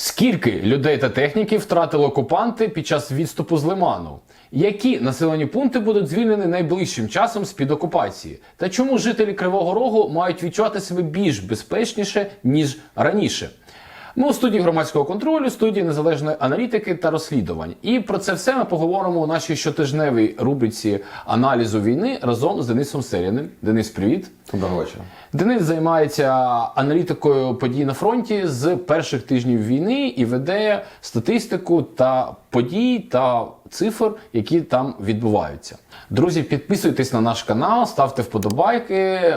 Скільки людей та техніки втратили окупанти під час відступу з Лиману? Які населені пункти будуть звільнені найближчим часом з під окупації? Та чому жителі Кривого Рогу мають відчувати себе більш безпечніше ніж раніше? Ми у студії громадського контролю, студії незалежної аналітики та розслідувань. І про це все ми поговоримо у нашій щотижневій рубриці аналізу війни разом з Денисом Серяним. Денис, привіт. Доброго вечора. Денис займається аналітикою подій на фронті з перших тижнів війни і веде статистику та подій та цифр, які там відбуваються. Друзі, підписуйтесь на наш канал, ставте вподобайки.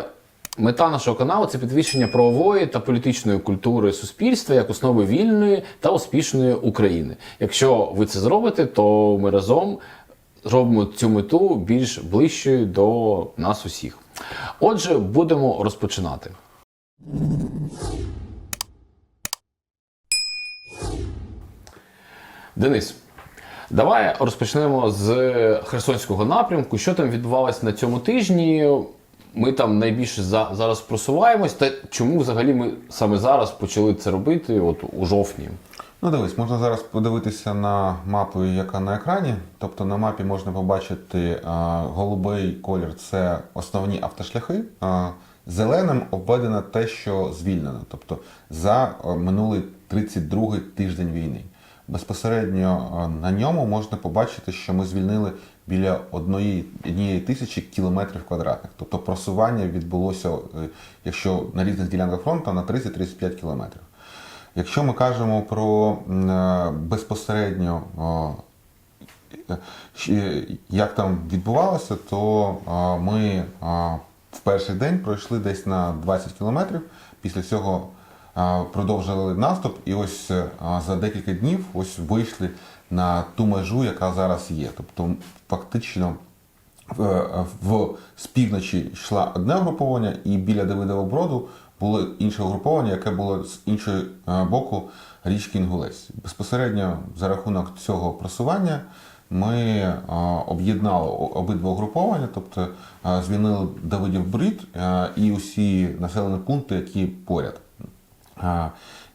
Мета нашого каналу це підвищення правової та політичної культури суспільства як основи вільної та успішної України. Якщо ви це зробите, то ми разом зробимо цю мету більш ближчою до нас усіх. Отже, будемо розпочинати. Денис, давай розпочнемо з Херсонського напрямку. Що там відбувалося на цьому тижні? Ми там найбільше за, зараз просуваємось. Та чому взагалі ми саме зараз почали це робити? От у жовтні? Ну дивись, можна зараз подивитися на мапу, яка на екрані. Тобто на мапі можна побачити а, голубий колір це основні автошляхи. А, зеленим обведено те, що звільнено, тобто за минулий 32-й тиждень війни. Безпосередньо на ньому можна побачити, що ми звільнили біля одної, однієї тисячі кілометрів квадратних. Тобто просування відбулося, е, якщо на різних ділянках фронту, на 30-35 кілометрів. Якщо ми кажемо про е, безпосередньо, е, як там відбувалося, то ми в перший день пройшли десь на 20 кілометрів. Після цього продовжили наступ, і ось за декілька днів ось вийшли на ту межу, яка зараз є. Тобто, фактично в, з півночі йшла одне угруповання, і біля Давидового броду було інше угруповання, яке було з іншого е, боку річки Інгулець. Безпосередньо за рахунок цього просування ми е, об'єднали обидва угруповання, тобто е, звільнили Давидів Брід і усі населені пункти, які поряд.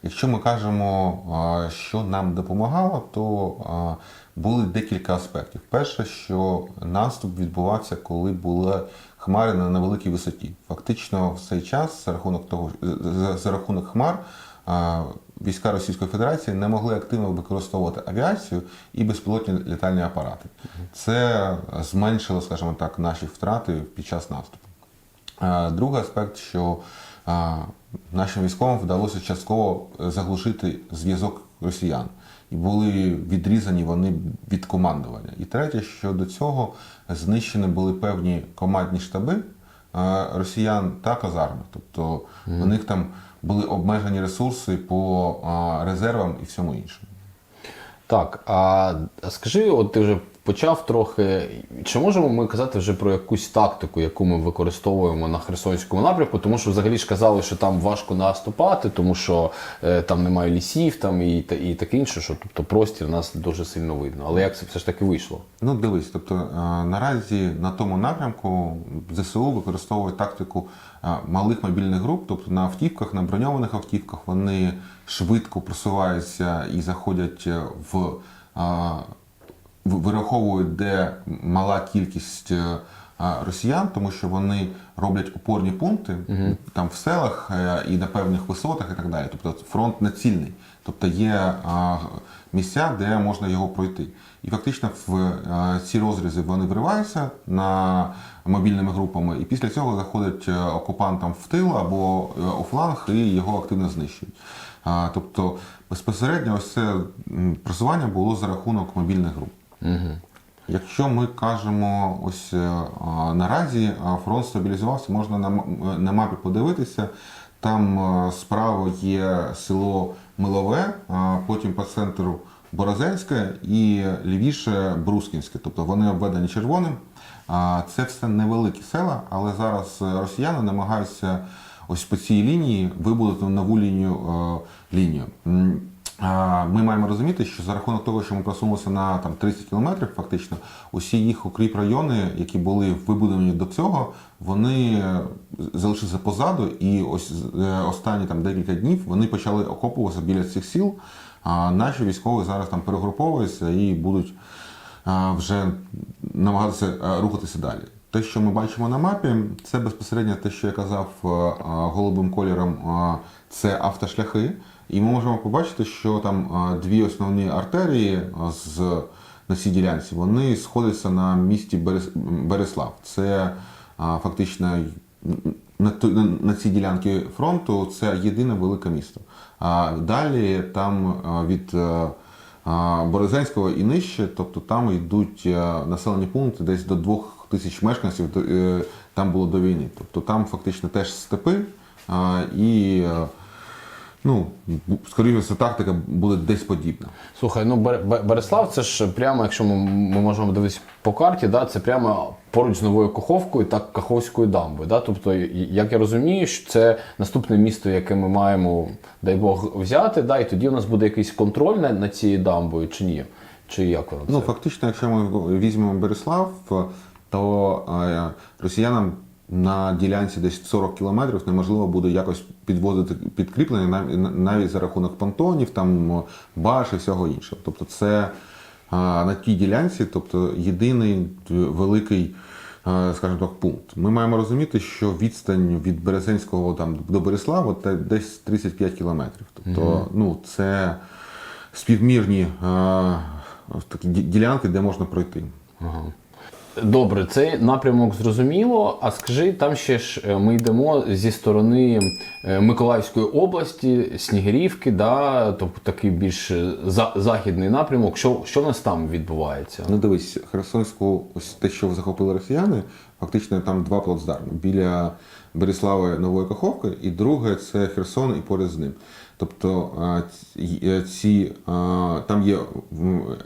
Якщо ми кажемо, що нам допомагало, то були декілька аспектів. Перше, що наступ відбувався, коли були хмари на невеликій висоті. Фактично, в цей час, за рахунок того, за, рахунок хмар, війська Російської Федерації не могли активно використовувати авіацію і безпілотні літальні апарати. Це зменшило, скажімо так, наші втрати під час наступу. Другий аспект, що нашим військовим вдалося частково е, заглушити зв'язок росіян. І були відрізані вони від командування. І третє, що до цього знищені були певні командні штаби е, росіян та казарми. Тобто у них там були обмежені ресурси по е, резервам і всьому іншому. Так, а скажи, от ти вже почав трохи. Чи можемо ми казати вже про якусь тактику, яку ми використовуємо на Херсонському напрямку? Тому що взагалі ж казали, що там важко наступати, тому що е, там немає лісів, там і, та- і таке інше, що тобто простір нас дуже сильно видно. Але як це все ж таки вийшло? Ну, дивись, тобто е, наразі на тому напрямку ЗСУ використовує тактику е, малих мобільних груп, тобто на автівках, на броньованих автівках вони швидко просуваються і заходять е, в е, в- вираховують, де мала кількість е, росіян, тому що вони роблять опорні пункти там в селах е, і на певних висотах, і так далі. Тобто фронт не цільний. Тобто є місця, де можна його пройти. І фактично в е, ці розрізи вони вириваються на мобільними групами, і після цього заходять е, окупантам в тил або е, у фланг і його активно знищують. Тобто безпосередньо ось це просування було за рахунок мобільних груп. Якщо ми кажемо, ось е, наразі фронт стабілізувався, можна на, на мапі подивитися. Там е, справа є село Милове, а потім по центру Борозенське і лівіше Брускінське. Тобто вони обведені червоним. Це все невеликі села, але зараз е, росіяни намагаються ось по цій лінії вибудувати нову лінію. е, лінію. Ми маємо розуміти, що за рахунок того, що ми просунулися на там 30 кілометрів, фактично, усі їх укріп райони, які були вибудовані до цього, вони е, залишилися позаду, і ось е, останні там декілька днів вони почали окопуватися біля цих сіл. А наші військові зараз там перегруповуються і будуть вже намагатися рухатися далі. Те, що ми бачимо на мапі, це безпосередньо те, що я казав голубим кольором, це автошляхи. І ми можемо побачити, що там дві основні артерії з, на цій ділянці вони сходяться на місті Берес, Береслав. Це фактично на, на, на цій ділянці фронту це єдине велике місто. А далі там від е, Борозенського і нижче, тобто там йдуть е, населені пункти десь до двох тисяч мешканців. е, Там було до війни. Тобто там фактично теж степи і. Ну, скоріше все, тактика буде десь подібна. Слухай, ну Бер- Бер- Береслав, це ж прямо, якщо ми, ми можемо дивитися по карті, да, це прямо поруч з новою Каховкою та Каховською дамбою. Да? Тобто, як я розумію, що це наступне місто, яке ми маємо, дай Бог, взяти, да, і тоді у нас буде якийсь контроль над, над цією дамбою, чи ні? Чи як воно це? Ну, фактично, якщо ми візьмемо Береслав, то е, росіянам на ділянці десь 40 кілометрів неможливо буде якось підвозити підкріплення навіть за рахунок понтонів, там баш і всього іншого. Тобто, це на тій ділянці, тобто єдиний е, великий. е, Скажімо так, пункт. Ми маємо розуміти, що відстань від Березенського там до Береслава це десь 35 кілометрів. Тобто, ну це співмірні е, такі ділянки, де можна пройти. Ага. Добре, цей напрямок зрозуміло. А скажи, там ще ж е, ми йдемо зі сторони е, Миколаївської області, Снігирівки, да, тобто такий більш е, за, західний напрямок. Що, що в нас там відбувається? Ну дивись, Херсонську, ось те, що захопили росіяни, фактично там два плацдарми. Біля Береслави Нової Каховки, і друге це Херсон і поряд з ним. Тобто ці- там є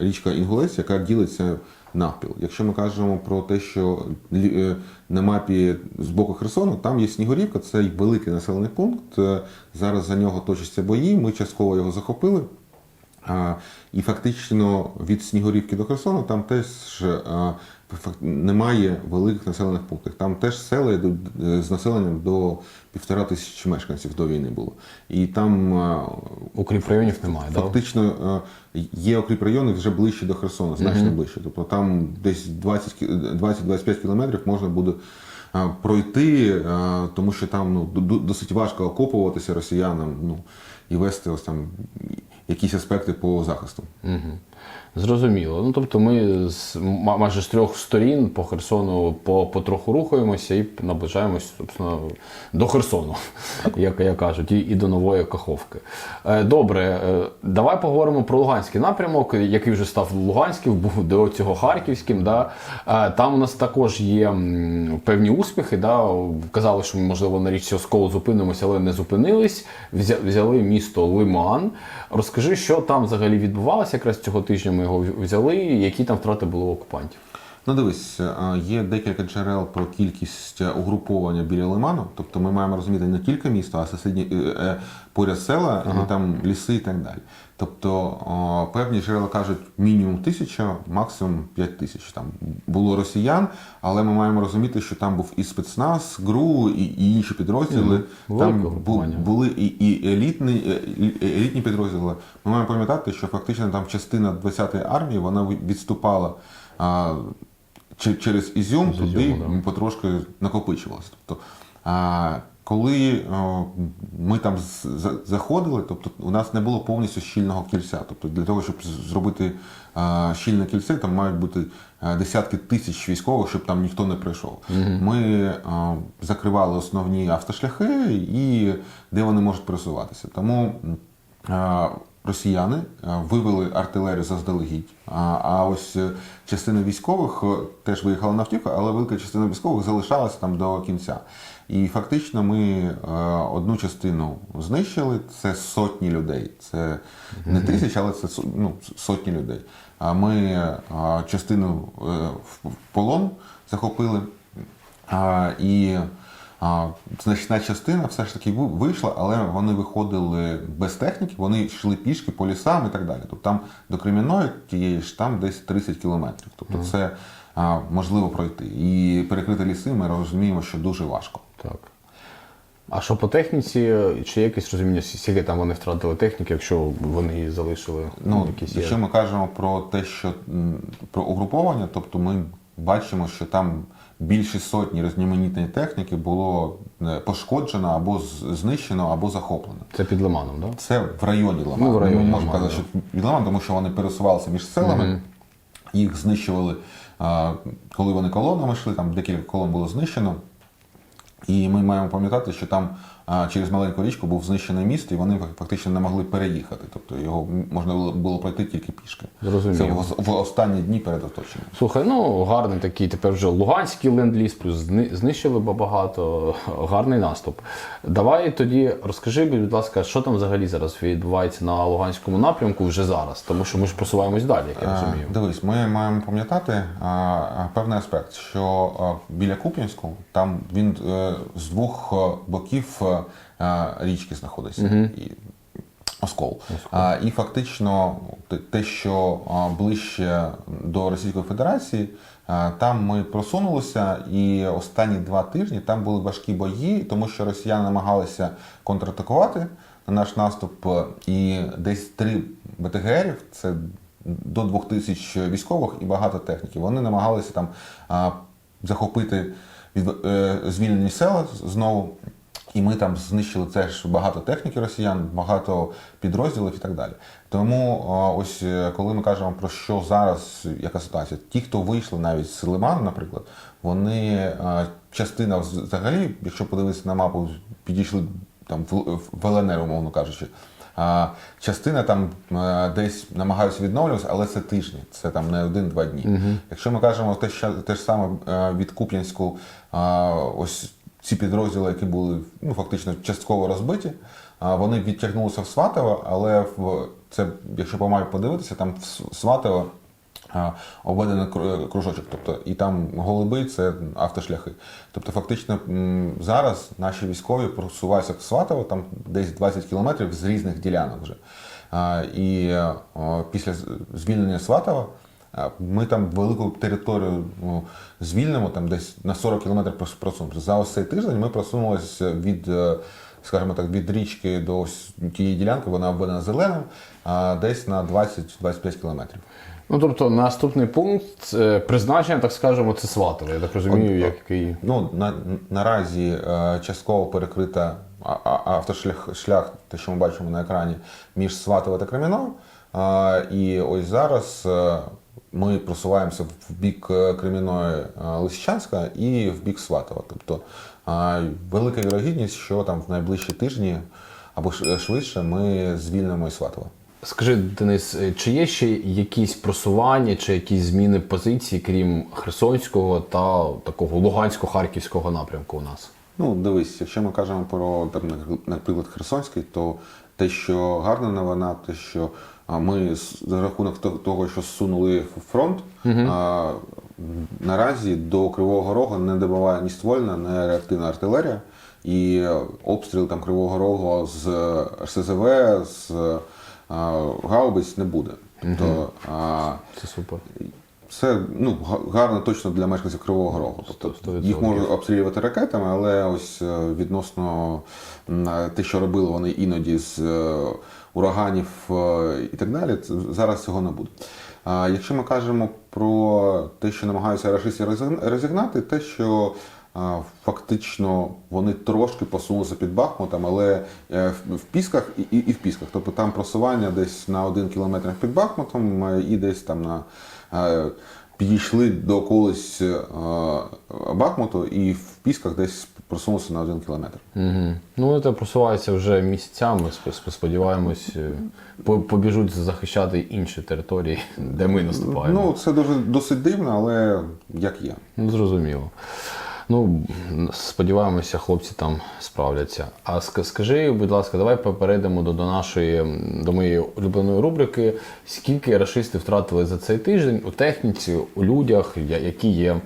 річка Інгулець, яка ділиться навпіл. Якщо ми кажемо про те, що е, на мапі з боку Херсону, там є Снігурівка, це великий населений пункт. Е, Зараз за нього точаться бої. Ми частково його захопили. І фактично від Снігурівки до Херсону там теж фак- немає великих населених пунктів. Там теж села йдуть е, з населенням до півтора тисячі мешканців до війни було. І там а, районів немає, фактично е, є окріп райони вже ближче до Херсону, значно ближче. Тобто там десь 20 кі- 20-25 кілометрів можна буде пройти, тому що там ну, досить важко окопуватися росіянам ну, і вести ось там якісь аспекти по захисту. Угу. Зрозуміло. Ну тобто ми з майже з трьох сторін по Херсону по, потроху рухаємося і наближаємось собственно, до Херсону, як, як кажуть, і, і до нової Каховки. Е, Добре, е, давай поговоримо про Луганський напрямок, який вже став Луганським, був до цього Харківським. Да? Е, Там у нас також є певні успіхи. Да? Казали, що ми, можливо, на річці Осколу зупинимося, але не зупинились. Взяли місто Лиман. Розкажи, що там взагалі відбувалося якраз цього тижня. Ми його взяли, які там втрати були у окупантів. Ну, дивись, є декілька джерел про кількість е, угруповання біля лиману. Тобто ми маємо розуміти не тільки місто, а сусідні е, е, поряд села, і там ліси і так далі. Тобто певні джерела кажуть мінімум тисяча, максимум п'ять тисяч. Там було росіян, але ми маємо розуміти, що там був і спецназ, ГРУ, і, і інші підрозділи. велике там бу- були і, і елітні, е, е, елітні підрозділи. Ми маємо пам'ятати, що фактично там частина 20-ї армії вона від- відступала. Через Ізюм, З туди да. потрошки накопичувалося. Тобто, а, коли о, ми там заходили, тобто у нас не було повністю щільного кільця. Тобто для того, щоб зробити а, щільне кільце, там мають бути десятки тисяч військових, щоб там ніхто не прийшов. Ми а, закривали основні автошляхи і де вони можуть пересуватися. Тому а, Росіяни е, вивели артилерію заздалегідь. А, ось е, частина військових е, теж виїхала на автівку, але велика частина військових залишалася там до кінця. І фактично ми одну частину знищили. Це сотні людей. Це не тисячі, але це ну, сотні людей. А ми частину в полон захопили. І значна частина все ж таки вийшла, але вони виходили без техніки, вони йшли пішки по лісам і так далі. Тобто там до Кремінної тієї ж там десь 30 кілометрів. Тобто це а, можливо пройти. І перекрити ліси ми розуміємо, що дуже важко. Так. А що по техніці, чи є якесь розуміння, скільки там вони втратили техніки, якщо вони її залишили? Ну, якісь якщо ми кажемо про те, що про угруповання, тобто ми бачимо, що там більше сотні різноманітної техніки було е, пошкоджено або знищено, або захоплено. Це під Лиманом, так? Да? Це в районі Лиману. Ну, в районі Ми можемо Лиман, казати, що під Лиманом, тому що вони пересувалися між селами, їх знищували, коли вони колонами йшли, там декілька колон було знищено. І ми маємо пам'ятати, що там через маленьку річку був знищений міст, і вони фактично не могли переїхати. Тобто його можна було, пройти тільки пішки. Зрозуміло. Це в, останні дні перед оточенням. Слухай, ну гарний такий тепер вже Луганський ленд-ліз, плюс знищили багато. Гарний наступ. Давай тоді розкажи, будь ласка, що там взагалі зараз відбувається на Луганському напрямку вже зараз, тому що ми ж просуваємось далі, як я розумію. Е, Дивись, ми маємо пам'ятати а, певний аспект, що а, біля Куп'янську там він е, з двох е, боків е, річки знаходиться. І, Оскол. А, і фактично те- що ближче до Російської Федерації, а, там ми просунулися, і останні два тижні там були важкі бої, тому що росіяни намагалися контратакувати на наш наступ, і десь три БТГРів, це до двох тисяч військових і багато техніки. Вони намагалися там а, захопити від, е, звільнені села знову. І ми там знищили теж багато техніки росіян, багато підрозділів і так далі. Тому ось е, коли ми кажемо про що зараз, яка ситуація, ті, хто вийшли навіть з Лиману, наприклад, вони частина взагалі, якщо подивитися на мапу, підійшли там в, ЛНР, умовно кажучи. Частина там десь намагаються відновлюватися, але це тижні, це там не один-два дні. Якщо ми кажемо те, що, те ж саме е, від Куп'янську, ось ці підрозділи, які були ну, фактично частково розбиті, вони відтягнулися в Сватово, але в це, якщо по мапі подивитися, там в Сватово обведений кружочок. Тобто, і там голуби це автошляхи. Тобто, фактично зараз наші військові просуваються в Сватово, там десь 20 кілометрів з різних ділянок вже. І після звільнення Сватова. Ми там велику територію ну, звільнимо, там десь на 40 кілометрів прос- просунути. За ось цей тиждень ми просунулися від, е, скажімо так, від річки до ось тієї ділянки, вона обведена зеленим, а десь на 20-25 кілометрів. Ну тобто наступний пункт е, призначення, так скажемо, це Сватове. Я так розумію, От, який. Ну, на, наразі е, частково перекрита автошлях, шлях, те, що ми бачимо на екрані, між Сватово та Креміно. І ось зараз ми просуваємося в бік е, Креміної е, Лисичанська і в бік Сватова. Тобто е, велика вірогідність, що там в найближчі тижні або ш- швидше ми звільнимо і Сватова. Скажи, Денис, е, чи є ще якісь просування, чи якісь зміни позиції, крім Херсонського та такого Лугансько-Харківського напрямку у нас? Ну, дивись, якщо ми кажемо про, там, наприклад, Херсонський, то те, що гарна новина, те, що а, ми за рахунок того, що зсунули фронт, фронт, а, наразі до Кривого Рогу не добиває ні ствольна, ні реактивна артилерія. І обстріл там Кривого Рогу з РСЗВ, з а, гаубиць не буде. Тобто, а, Це супер. Це ну, гарно точно для мешканців Кривого Рогу. Тобто, сто їх відсотків. можуть обстрілювати ракетами, але ось е, відносно е, те, що робили вони іноді з е, ураганів і так далі, зараз цього не буде. А якщо ми кажемо про те, що намагаються рашисти розігн- розігнати, те, що фактично вони трошки посунулися під Бахмутом, але в, Пісках і, в Пісках. Тобто там просування десь на один кілометр під Бахмутом і десь там на підійшли до околиць е, Бахмуту і в Пісках десь просунулися на один кілометр. Угу. Ну, це просувається вже місяцями. Сп- сп- Сподіваємось, е, побіжуть захищати інші території, де ми наступаємо. Ну це дуже досить дивно, але як є. Ну, зрозуміло. Ну, сподіваємося, хлопці там справляться. А ск- скажи, будь ласка, давай перейдемо до, до нашої до моєї улюбленої рубрики. Скільки рашисти втратили за цей тиждень у техніці, у людях, які є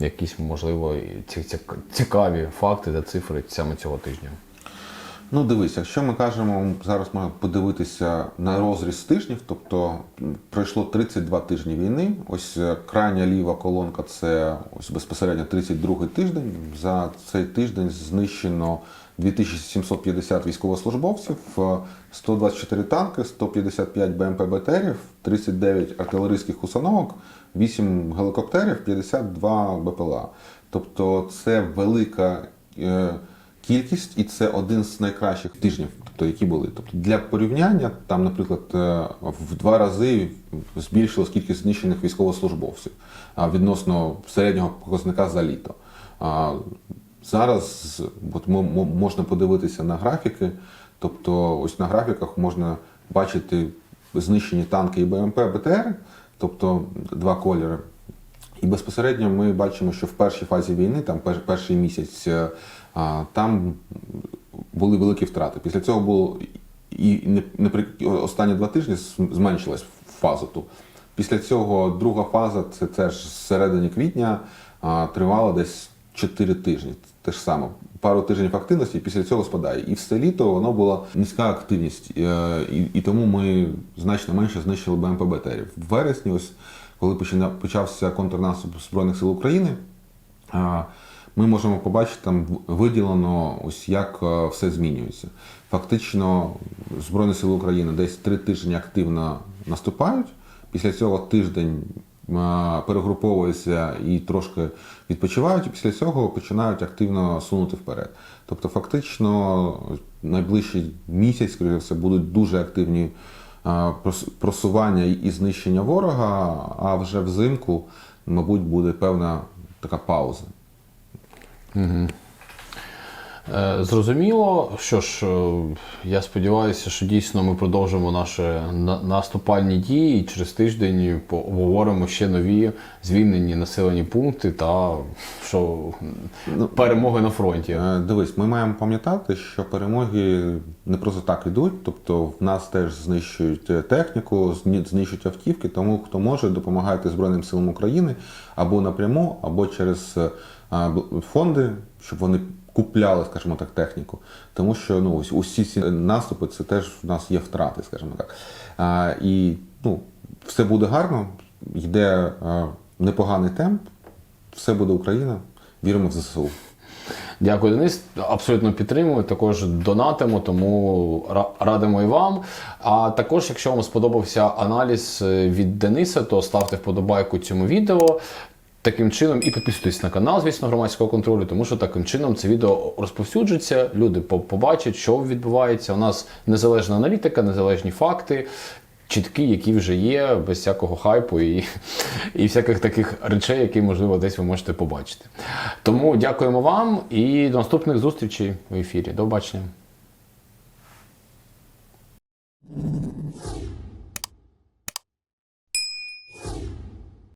якісь, можливо, ці- ці- цікаві факти та цифри саме цього тижня? Ну, дивись, якщо ми кажемо, зараз можна подивитися на розріз тижнів, тобто пройшло 32 тижні війни. Ось е, крайня ліва колонка це ось безпосередньо 32 тиждень. За цей тиждень знищено 2750 військовослужбовців, е, 124 танки, 155 БМП БТРів, 39 артилерійських установок, 8 гелікоптерів, 52 БПЛА. Тобто це велика. Кількість, і це один з найкращих тижнів, тобто які були. Тобто для порівняння, там, наприклад, е, в два рази збільшилась кількість знищених військовослужбовців відносно середнього показника за літо. Зараз от, мо- мо- можна подивитися на графіки, тобто ось на графіках можна бачити знищені танки і БМП БТР, тобто два кольори. І безпосередньо ми бачимо, що в першій фазі війни, там перший місяць, е, там були великі втрати. Після цього було і не, останні два тижні зменшилась фаза ту. Після цього друга фаза, це теж з середини квітня, тривала десь 4 тижні. Те ж саме. Пару тижнів активності, після цього спадає. І все літо воно була низька активність. е, І, і тому ми значно менше знищили БМП БТРів. В вересні, ось коли почався контрнаступ Збройних сил України, ми можемо побачити там виділено, ось як е, все змінюється. Фактично, Збройні Сили України десь три тижні активно наступають. Після цього тиждень е, перегруповуються і трошки відпочивають, і після цього починають активно сунути вперед. Тобто, фактично, найближчий місяць, скоріше все, будуть дуже активні е, просування і знищення ворога, а вже взимку, мабуть, буде певна така пауза. Е, Зрозуміло, що ж, е, я сподіваюся, що дійсно ми продовжимо наші наступальні дії і через тиждень обговоримо ще нові звільнені населені пункти та що перемоги на фронті. Е, Дивись, ми маємо пам'ятати, що перемоги не просто так ідуть. Тобто в нас теж знищують е, техніку, знищують автівки. Тому хто може, допомагайте Збройним силам України або напряму, або через фонди, щоб вони купляли, скажімо так, техніку. Тому що ну ось усі ці наступи це теж в нас є втрати, скажімо так. А, і ну, все буде гарно, йде непоганий темп, все буде Україна. Віримо в ЗСУ. Дякую, Денис. Абсолютно підтримую. Також донатимо, тому радимо і вам. А також, якщо вам сподобався аналіз е, від Дениса, то ставте вподобайку цьому відео. Таким чином і підписуйтесь на канал, звісно, громадського контролю, тому що таким чином це відео розповсюджується. Люди побачать, що відбувається. У нас незалежна аналітика, незалежні факти. Чіткі, які вже є, без всякого хайпу і, і всяких таких речей, які, можливо, десь ви можете побачити. Тому дякуємо вам і до наступних зустрічей в ефірі. До побачення.